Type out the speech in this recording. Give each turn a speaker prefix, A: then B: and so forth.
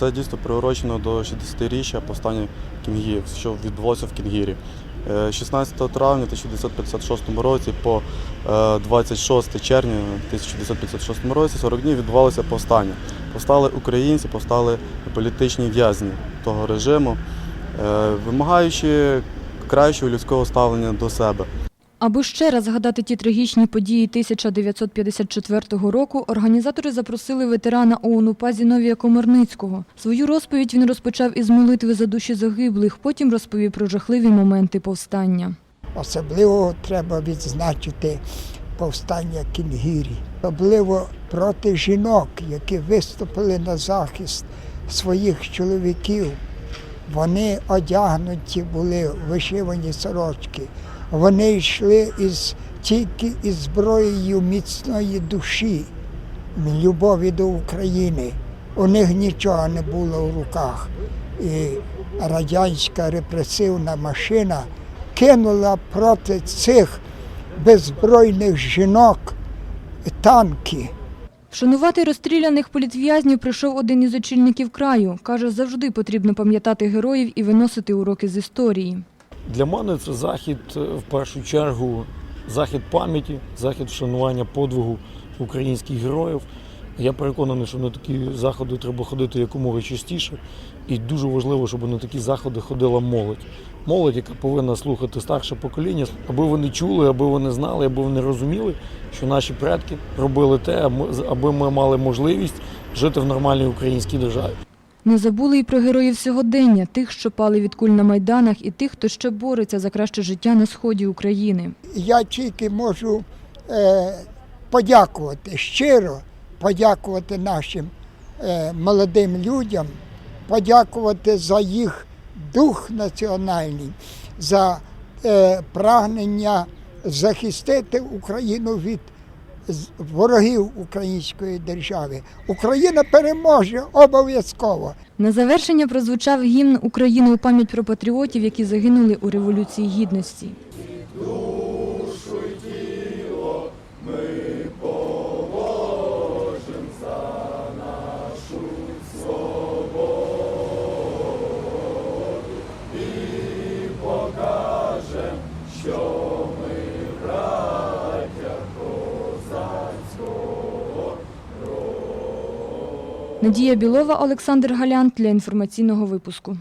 A: Це дійство приурочено до 60-річчя повстання кінгіїв, що відбулося в Кінгірі. Е, 16 травня 1956 році по е, 26 червня 1956 році 40 днів відбувалося повстання. Повстали українці, повстали політичні в'язні того режиму, е, вимагаючи кращого людського ставлення до себе.
B: Аби ще раз згадати ті трагічні події 1954 року, організатори запросили ветерана ОУН УПА Зіновія Комарницького. Свою розповідь він розпочав із молитви за душі загиблих, потім розповів про жахливі моменти повстання.
C: Особливо треба відзначити повстання Кінгірі, особливо проти жінок, які виступили на захист своїх чоловіків. Вони одягнуті були вишивані сорочки. Вони йшли із тільки із зброєю міцної душі, любові до України. У них нічого не було в руках. І радянська репресивна машина кинула проти цих беззбройних жінок танки.
B: Вшанувати розстріляних політв'язнів прийшов один із очільників краю. Каже, завжди потрібно пам'ятати героїв і виносити уроки з історії.
D: Для мене це захід е, в першу чергу, захід пам'яті, захід вшанування подвигу українських героїв. Я переконаний, що на такі заходи треба ходити якомога частіше. І дуже важливо, щоб на такі заходи ходила молодь. Молодь, яка повинна слухати старше покоління, аби вони чули, аби вони знали, аби вони розуміли, що наші предки робили те, аби- аби ми мали можливість жити в нормальній українській державі.
B: Не забули і про героїв сьогодення, тих, що пали від куль на майданах, і тих, хто ще бореться за краще життя на сході України.
C: Я тільки можу е, подякувати, щиро подякувати нашим е, молодим людям, подякувати за їх дух національний, за е, прагнення захистити Україну від ворогів української держави. Україна переможе обов'язково.
B: На завершення прозвучав гімн України у пам'ять про патріотів, які загинули у Революції Гідності. Надія Білова, Олександр Галян для інформаційного випуску.